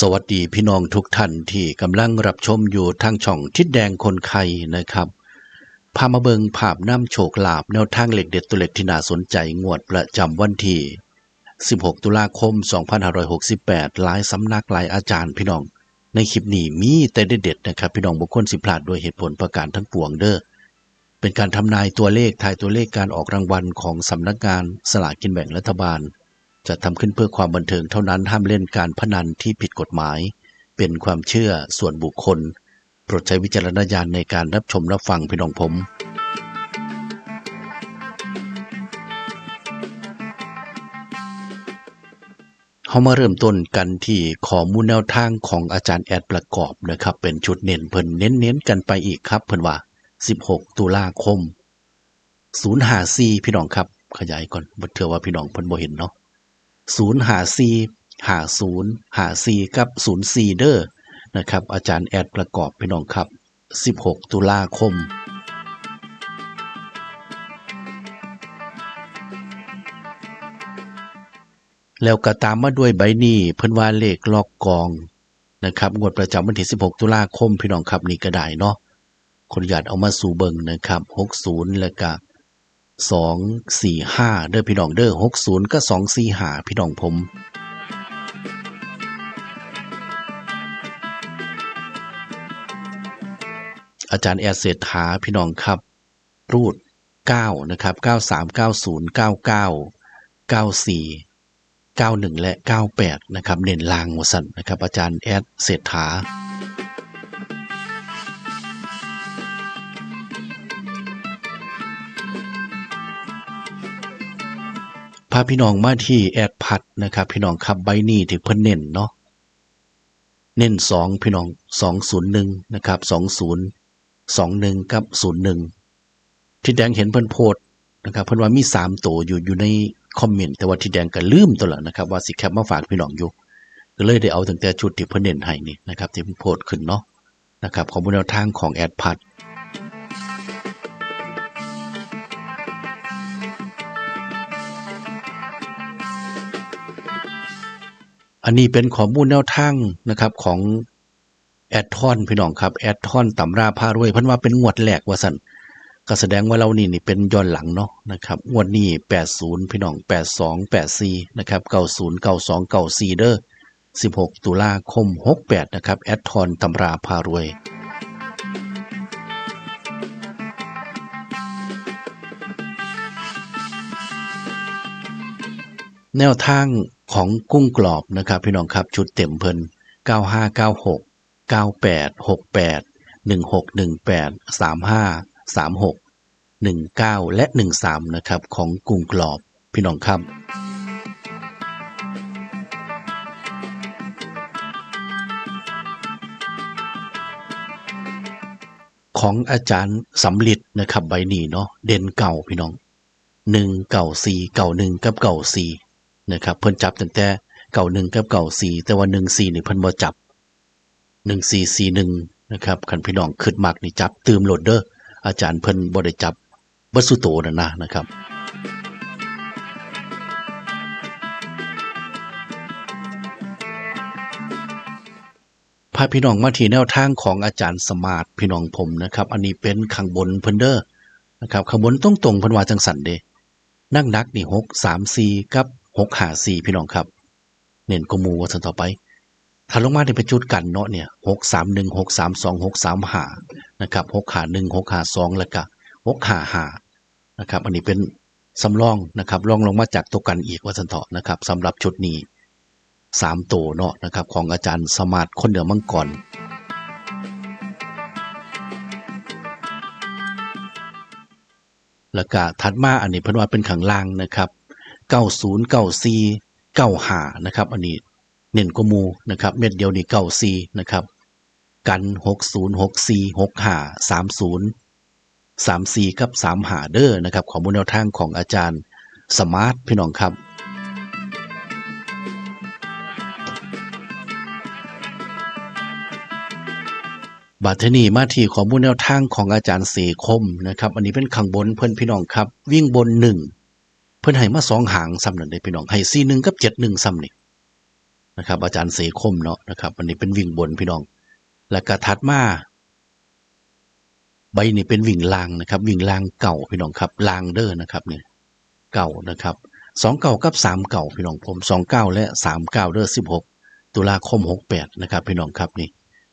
สวัสดีพี่น้องทุกท่านที่กำลังรับชมอยู่ทางช่องทิดแดงคนไข่นะครับพามาเบิงภาพน้ำโชคลาบแนวทางเหล็กเด็ดตัวเล็กที่น่าสนใจงวดประจำวันที่ 16 ตุลาคม 2568 หลายสำนักหลายอาจารย์พี่น้อง ในคลิปนี้มีแต่เด็ดๆนะครับ พี่น้องบุคคลสิพลาดด้วยเหตุผลประการทั้งปวงเด้อเป็นการทำนายตัวเลขทายตัวเลขการออกรางวัลของสำนักงานสลากกินแบ่งรัฐบาล จะทำขึ้นเพื่อความบันเทิงเท่านั้นห้ามเล่นการพนันที่ผิดกฎหมาย เป็นความเชื่อส่วนบุคคล โปรดใช้วิจารณญาณในการรับชมรับฟังพี่น้องผมเขามาเริ่มต้นกันที่ข้อมูลแนวทางของอาจารย์แอดประกอบนะครับ เป็นชุดเน้นเพิ่นเน้นๆกันไปอีกครับ เพิ่นว่า 16 ตุลาคม054พี่น้องครับ ขยายก่อนบ่เถื่อว่าพี่น้องเพิ่นบ่เห็นเนาะ ศูนย์หาซีหาศูนย์หาซีกับศูนย์ซีเดอร์นะครับ อาจารย์แอดประกอบพี่น้องครับ 16 ตุลาคมแล้วก็ตามมาด้วยใบนี้เพิ่นว่าเลขลอกกองนะครับงวดประจำวันที่ 16 ตุลาคมพี่น้องครับนี่ก็ได้เนาะคนอยากเอามาสู่เบิงนะครับ 60 แล้วก็ สองสี่ห้าเด้อพี่น้องเด้อหกศูนย์ก็สองสี่หาพี่น้องผมอาจารย์แอดเศรษฐาพี่น้องครับ รูดเก้านะครับเก้าสามเก้าศูนย์เก้าเก้าเก้าสี่เก้าหนึ่งและเก้าแปดนะครับ เน้นลางวสันนะครับ อาจารย์แอดเศรษฐาาพี่น้องมาที่แอดพัดนะครับ พี่น้องครับใบนี้ที่เพิ่นเน้นเนาะเน้นสองพี่น้องสองศูนย์หนึ่งนะครับสองศูนย์สองหนึ่งกับศูนย์หนึ่งที่แดงเห็นเพิ่นโพดนะครับ เพิ่นว่ามีสามตัวอยู่อยู่ในคอมเมนต์แต่ว่าที่แดงก็ลืมตัวละนะครับว่าสิแคปมาฝากพี่น้องอยู่ก็เลยได้เอาตั้งแต่ชุดที่เพิ่นเน้นให้นี่นะครับที่เพิ่นโพดขึ้นเนาะนะครับของบนแนวทางของแอดพัด อันนี้เป็นข้อมูลแนวทางนะครับของแอดทอนพี่น้องครับแอดทอนตำราผ้ารวยพิ่นว่าเป็นงวดแรกว่าสันก็แสดงว่าเรานี่นี่เป็นย้อนหลังเนาะนะครับงวดนี้80พี่น้อง82 84นะครับ90 92 94เก้าสองเก้าสี่เด้อ16ตุลาคม68นะครับแอดทอนตำราผ้ารวยแนวทาง ของกุ้งกรอบนะครับ พี่น้องครับชุดเต็มเพิ่น9596 9868 1618 35 36 19 และ 13 นะครับ ของกุ้งกรอบพี่น้องครับของอาจารย์สำลิดนะครับใบนี้เนาะเด่นเก่าพี่น้องหนึ่งเก่าสี่เก่าหนึ่งกับเก่าสี่ นะครับเพิ่นจับตั้งแต่เก่าหนึ่งกับเก่าสี่แต่ว่าหนึ่งสี่นี่เพิ่นบ่จับหนึ่งสี่สี่หนึ่งนะครับคันพี่น้องขึ้นมากนี่จับตืมโหลดเด้ออาจารย์เพิ่นบ่ได้จับวัสุโตนะนะนะครับพาพี่น้องมาที่แนวทางของอาจารย์สมาร์ทพี่น้องผมนะครับ อันนี้เป็นข้างบนเพิ่นเด้อนะครับข้างบนตรงตรงเพิ่นว่าจังสันเดนั่งนักนี่หกสามสี่กับ หกหาสี่พี่น้องครับ เน้นกมูว่าสันต่อไปถ้าลงมาในเป็นจุดกันเนาะเนี่ยหกสามหนึ่งหกสามสองหกสามหานะครับหกหาหนึ่งหกหาสองแล้วก็หกหาหานะครับ อันนี้เป็นสำรองนะครับรองลงมาจากตัวกันอีกว่าสันเถาะนะครับสำหรับชุดนี้สามตัวเนาะนะครับ ของอาจารย์สมาร์ทคนเหนือมังกรแล้วก็ถัดมาอันนี้เพิ่นว่าเป็นขังล่างนะครับ 90 94 95นะครับ อันนี้เน้นกมูนะครับ เม็ดเดียวนี่94นะครับ กัน60 64 65 30 34กับ35เด้อนะครับของมูลแนวทางของอาจารย์สมาร์ทพี่น้องครับบัดเทนี้มาที่ข้อมูลแนวทางของอาจารย์เสคมนะครับ อันนี้เป็นข้างบนเพื่อนพี่น้องครับ วิ่งบนหนึ่ง พื่นให้มาสองหางซ้ำนั่นเลยพี่น้องให้ซีหนึ่งกับเจ็ดหนึ่งซ้ำนี่นะครับ อาจารย์เสคมเนาะนะครับอันนี้เป็นวิ่งบนพี่น้อง แล้วก็ถัดมาใบนี้เป็นวิ่งลางนะครับ วิ่งลางเก่าพี่น้องครับลางเด้อนะครับเนี่ยเก่านะครับสองเก่ากับสามเก่าพี่น้องผมสองเก้าและสามเก้าเด้อสิบหกตุลาคมหกแปดนะครับ พี่น้องครับนี่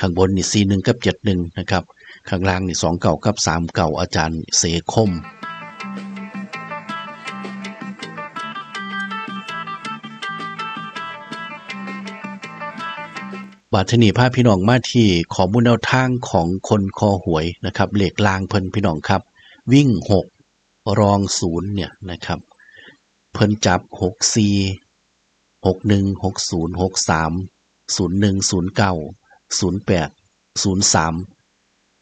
ข้างบนนี่สี่หนึ่งกับเจ็ดหนึ่งนะครับ ข้างล่างนี่สองเก่ากับสามเก่าอาจารย์เสคม บาทนีพาพี่น้องมาที่ขอมูลแนวทางของคนคอหวยนะครับเหล็กลางเพิ่นพี่น้องครับ วิ่งหกรองศูนย์เนี่ยนะครับ เพิ่นจับหกสี่หกหนึ่งหกศูนย์หกสามศูนย์หนึ่งศูนย์เก้าศูนย์แปดศูนย์สาม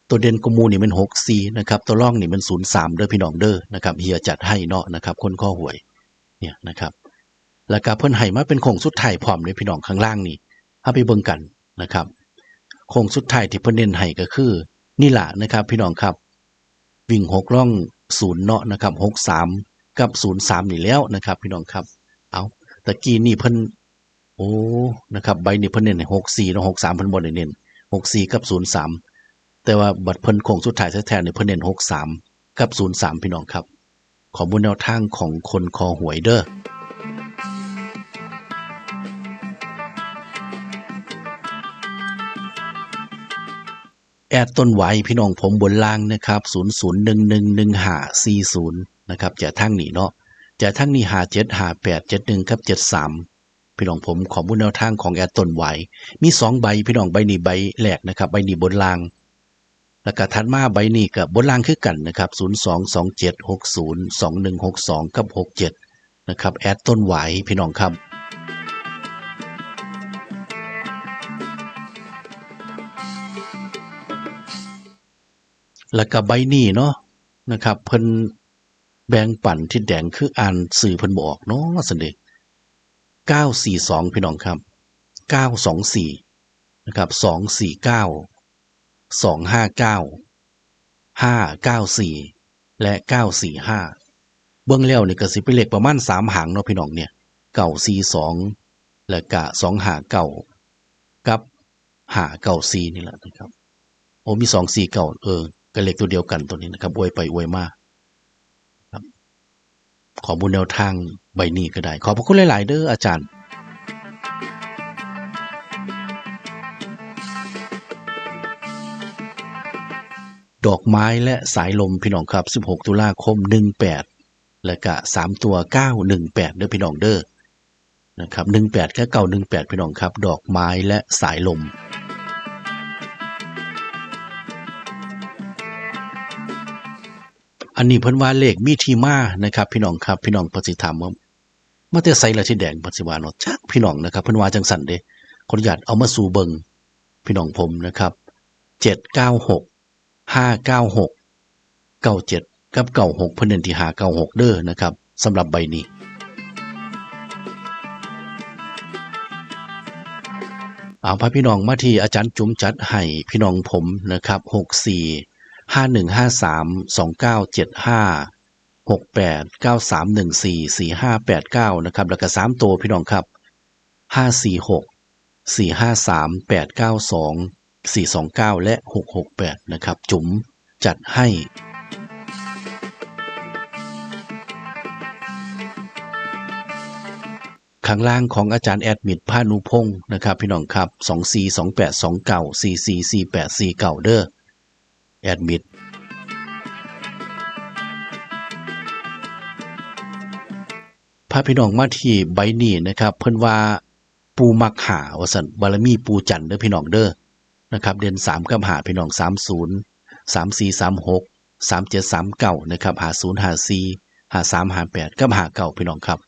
ตัวเด่นกบหมูนี่เป็นหกสี่นะครับ ตัวร่องนี่เป็นศูนย์สามเด้อพี่น้องเด้อนะครับเฮียจัดให้เนาะนะครับ คนข้อหวยเนี่ยนะครับ แล้วก็เพิ่นให้มาเป็นโคงสุดไทยพร้อมเลยพี่น้องข้างล่างนี่เอาไปเบิ่งกัน นะครับโคงสุดท้ายที่เพิ่นเน้นให้ก็คือ นี่ละนะครับ พี่น้องครับ วิ่งหกร่องศูนย์เนาะนะครับหกสามกับศูนย์สามนี่แล้วนะครับ พี่น้องครับ เอาตะกี้นี่เพิ่นโอ้นะครับใบนี่เพิ่นเน้นหกสี่เนาะหกสามเพิ่นบ่ได้เน้นหกสี่กับศูนย์สามแต่ว่าบัตรเพิ่นโคงสุดท้ายแท้ๆเนี่ยเพิ่นเน้นหกสามกับศูนย์สามพี่น้องครับ ขอมูลแนวทางของคนคอหวยเด้อ แอดต้นไหวพี่น้องผมบนล่างนะครับ0 0 1 1 1 5 4 0นะครับจะทั้งนี้เนาะจะทั้งนี้หา7หา8 7 1ครับ73พี่น้องผมขอบุญแนวทางของแอดต้นไหวมีสองใบพี่น้องใบนี้ใบแรกนะครับใบนี้บนล่าง แล้วก็ถัดมาใบนี้กับบนล่างคือกันนะครับ0 2 2 7 6 0 2 1 6 2กับ67นะครับแอดต้นไหวพี่น้องครับ แล้วก็ใบนี้เนาะนะครับ เพิ่นแบ่งปั่นที่แดงคืออ่านสื่อเพิ่นบอกเนาะสันเดเก้าสี่สองพี่น้องครับเก้าสองสี่นะครับสองสี่เก้าสองห้าเก้าห้าเก้าสี่และเก้าสี่ห้าเบื้องแล้วนี่ก็สิเป็นเลขประมาณสามหางเนาะพี่น้องเนี่ยเก้าสี่สองและกะสองหาเก้ากับหาเก้าสี่นี่แหละนะครับโอ้มีสองสี่เก่าเออ ก็เลขตัวเดียวกันตัวนี้นะครับอวยไปอวยมาครับ ขอบุญแนวทางใบนี้ก็ได้ ขอบพระคุณหลาย ๆ เด้ออาจารย์ดอกไม้และสายลมพี่น้องครับ 16 ตุลาคม 18 และก็3ตัว 918เด้อพี่น้องเด้อนะครับ 18แค่เก่า18 พี่น้องครับ ดอกไม้และสายลม อันนี้เพิ่นว่าเลขมีที่มานะครับ พี่น้องครับ พี่น้องเพิ่นสิถามว่ามาแต่ไสละที่แดงเพิ่นสิว่านาะจักพี่น้องนะครับเพิ่นว่าจังสันเด้ขออนุญาตเอามาสู่เบิงพี่น้องผมนะครับ796 596 97กับ96เพิ่นเน้นที่596เด้อนะครับสำหรับใบนี้เอาพาพี่น้องมาที่อาจารย์จุ๋มจัดให้พี่น้องผมนะครับ64 ห้าหนึ่งห้าสามสองเก้าเจ็ดห้าหกแปดเก้าสามหนึ่งสี่สี่ห้าแปดเก้านะครับ แล้วก็สามตัวพี่น้องครับห้าสี่หกสี่ห้าสามแปดเก้าสองสี่สองเก้าและหกหกแปดนะครับ จุ๋มจัดให้ข้างล่างของอาจารย์แอดมิดพานุพงศ์นะครับ พี่น้องครับสองสี่สองแปดสองเก้าสี่สี่สี่แปดสี่เก้าเด้อ แอดมิดพาพี่น้องมาที่ใบนี้นะครับ เพิ่นว่าปูมักหาวสันบารมีปูจันเด้อพี่น้องเด้อนะครับ เดือนสามกับหาพี่น้องสามศูนย์สามสี่สามหกสามเจ็ดสามเก้านะครับหาศูนย์หาสี่หาสามหาแปดกับหาเก้าพี่น้องครับ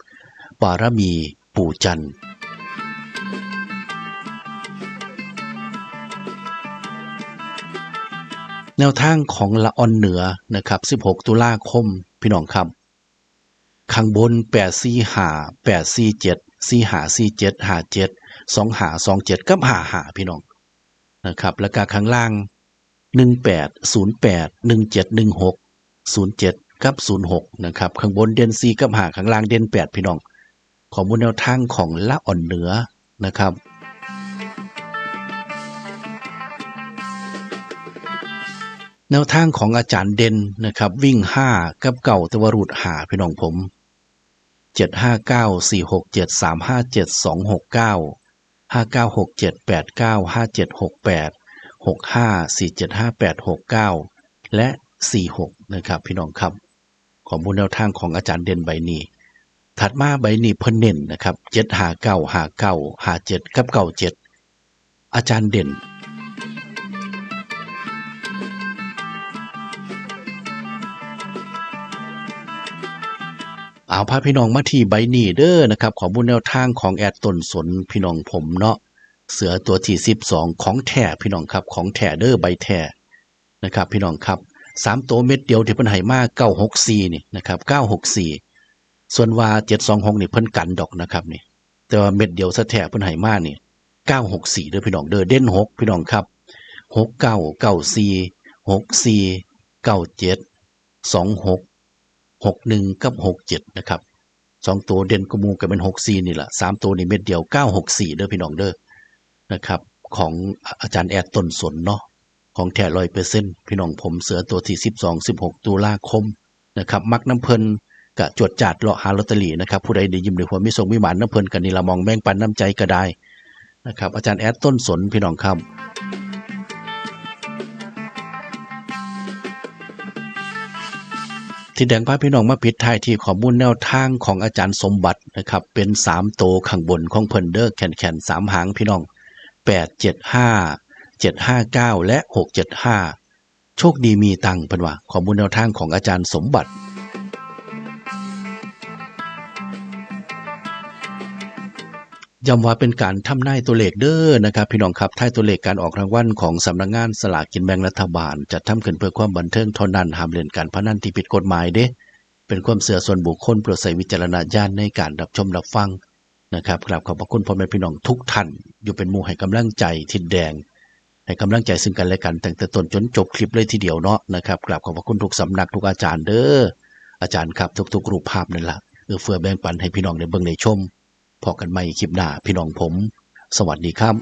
บารมีปูจันทร์ แนวทางของละออนเหนือนะครับ 16 ตุลาคม พี่น้องครับ ข้างบน 8 4 5 8 4 7 4 5 4 7 5 7 2 5 2 7กับ5 5พี่น้องนะครับ แล้วก็ข้างล่าง 18 08 17 16 07 กับ 06 นะครับ ข้างบนเด่น4กับ5ข้างล่างเด่น 8 พี่น้องขอมูลแนวทางของละอ่อนเหนือนะครับ แนวทางของอาจารย์เด่นนะครับ วิ่งห้ากับเก่าตวรูดหาพี่น้องผมเจ็ดห้าเก้าสี่หกเจ็ดสามห้าเจ็ดสองหกเก้าห้าเก้าหกเจ็ดแปดเก้าห้าเจ็ดหกแปดหกห้าสี่เจ็ดห้าแปดหกเก้าและสี่หกนะครับพี่น้องครับของมูลแนวทางของอาจารย์เด่นใบนี้ ถัดมาใบนี้เพิ่นเน้นนะครับเจ็ดหาเก้าหาเก้าหาเจ็ดกับเก่าเจ็ดอาจารย์เด่น เอาพาพี่น้องมาที่ใบนี้เด้อนะครับของบุญแนวทางของแอดต้นสนพี่น้องผมเนาะเสือตัวที่12ของแท้พี่น้องครับของแท้เด้อใบแท้นะครับ พี่น้องครับสามตัวเม็ดเดียวที่เพิ่นให้มา964นี่นะครับ964ส่วนว่า726นี่เพิ่นกันดอกนะครับนี่ แต่ว่าเม็ดเดียวซะแท้เพิ่นให้มานี่964เด้อพี่น้องเด้อเด่น6พี่น้องครับ69 94 64 97 26หกสี่เก้าเจ็ดสองหก หกหนึ่งกับหกเจ็ดนะครับสองตัวเด่นกมูกันเป็นหกสี่นี่แหละสามตัวนี่เม็ดเดียวเก้าหกสี่เด้อพี่น้องเด้อนะครับของอาจารย์แอดต้นสนเนาะของแท้ร้อยเปอร์เซ็นต์พี่น้องผมเสือตัวที่สิบสองสิบหกตุลาคมนะครับมักน้ำเพลินกะจวดจัดเลาะหาลอตเตอรี่นะครับผู้ใดได้ยิ้มได้หัวมิส่งมิหมานน้ำเพลินกันนี่ละมองแบ่งปันน้ำใจก็ได้นะครับอาจารย์แอดต้นสนพี่น้องครับ ที่แดงพาพี่น้องมาปิดท้ายที่ข้อมูลแนวทางของอาจารย์สมบัตินะครับ เป็นสามโตข้างบนของเพิ่นเดอร์แขนแขนสามหางพี่น้องแปดเจ็ดห้าเจ็ดห้าเก้าและหกเจ็ดห้าโชคดีมีตังค์เพิ่นว่าข้อมูลแนวทางของอาจารย์สมบัติ ย้ำว่าเป็นการทำนายตัวเลขเด้อนะครับ พี่น้องครับท้ายตัวเลขการออกรางวัลของสำนักงานสลากกินแบ่งรัฐบาลจัดทำขึ้นเพื่อความบันเทิงเท่านั้นห้ามเล่นการพนันที่ผิดกฎหมายเด้ เป็นความเสื่อส่วนบุคคลโปรดใส่วิจารณญาณในการรับชมรับฟังนะครับกราบขอบพระคุณพ่อแม่พี่น้องทุกท่าน อยู่เป็นมู่ให้กำลังใจทิดแดง ให้กำลังใจซึ่งกันและกันตั้งแต่ต้นจนจบคลิปเลยทีเดียวเนาะนะครับกราบขอบพระคุณทุกสำนักทุกอาจารย์เด้ออาจารย์ครับทุกๆรูปภาพนั่นละเออเฟื้อแบ่งปันให้พี่น้องได้เบิ่งได้ชม พอกันใหม่คลิปหน้าพี่น้องผม สวัสดีครับ